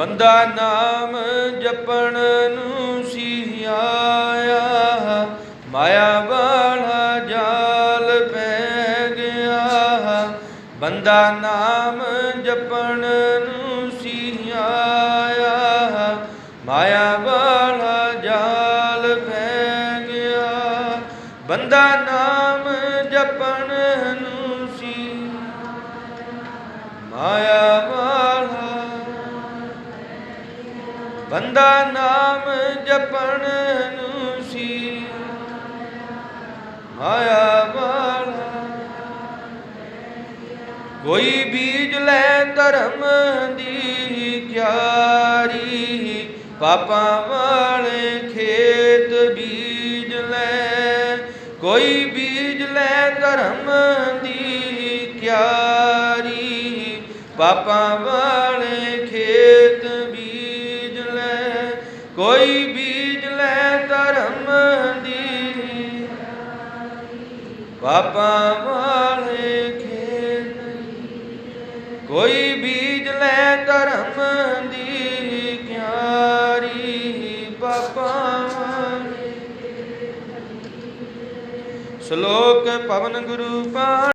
ਬੰਦਾ ਨਾਮ ਜਪਣ ਨੂੰ ਸਿਹਾਇਆ ਮਾਇਆ ਵਾਲਾ ਜਾਲ ਪੈ ਗਿਆ। ਬੰਦਾ ਨਾਮ ਜਪਣ ਨੂੰ ਸਿਹਾਇਆ ਮਾਇਆ ਵਾਲਾ ਜਾਲ ਪੈ ਗਿਆ। ਬੰਦਾ ਨਾਮ ਜਪਣ ਨੂੰ ਸੀ ਮਾਇਆ ਬੰਦਾ ਨਾਮ ਜਪਣ ਨੂੰ ਸੀ। ਮਾਇਆ ਵਾਲਾ। ਕੋਈ ਬੀਜ ਲੈ ਧਰਮ ਦੀ ਕਿਆਰੀ ਪਾਪਾਂ ਵਾਲੇ ਖੇਤ ਬੀਜ ਲੈ। ਕੋਈ ਬੀਜ ਲੈ ਧਰਮ ਦੀ ਕਿਆਰੀ ਪਾਪਾਂ ਵਾਲੇ ਖੇਤ ਕੋਈ ਬੀਜ ਲੈ ਧਰਮ ਦੀ। ਪਾਪਾਂ ਵਾਲੇ ਖੇਤ ਕੋਈ ਬੀਜ ਲੈ ਧਰਮ ਦੀ ਕਿਆਰੀ। ਪਾਪਾਂ ਵਾਲੇ ਸ਼ਲੋਕ ਪਵਨ ਗੁਰੂ ਪਾ